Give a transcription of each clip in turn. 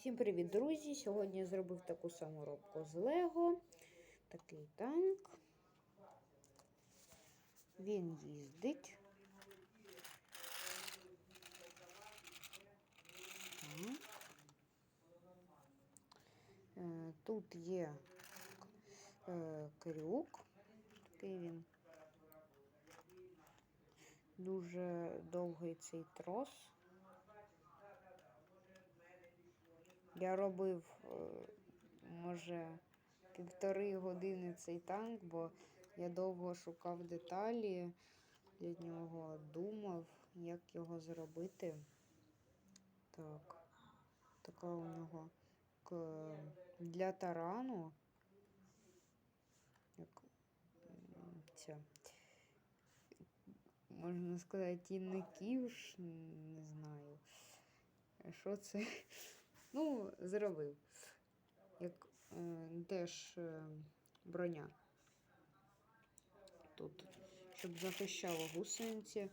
Всім привіт, друзі! Сьогодні я зробив таку саму робку з Лего. Такий танк. Він їздить. Е, Тут є е, крюк. Такий він. Дуже довгий цей трос. Я робив, е, може, півтори години цей танк, бо я довго шукав деталі для нього, думав, як його зробити. Так, така у нього для тарану. Як ця, можна сказати, тінників, ж, не знаю. Що це? Зробив. Як е, теж е, броня. Тут, щоб захищало гусениці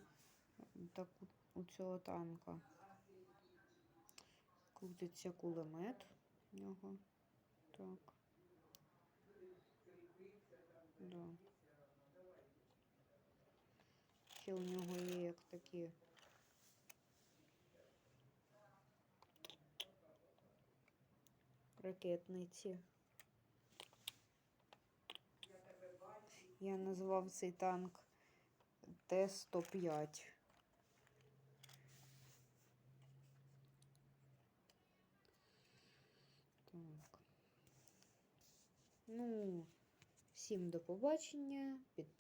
так, у цього танка. Крутиться кулемет в нього. Так. Да. Ще у нього є як такі ракетниці. Я назвав цей танк Т-105. Так. Ну, всім до побачення. Підписуйтесь.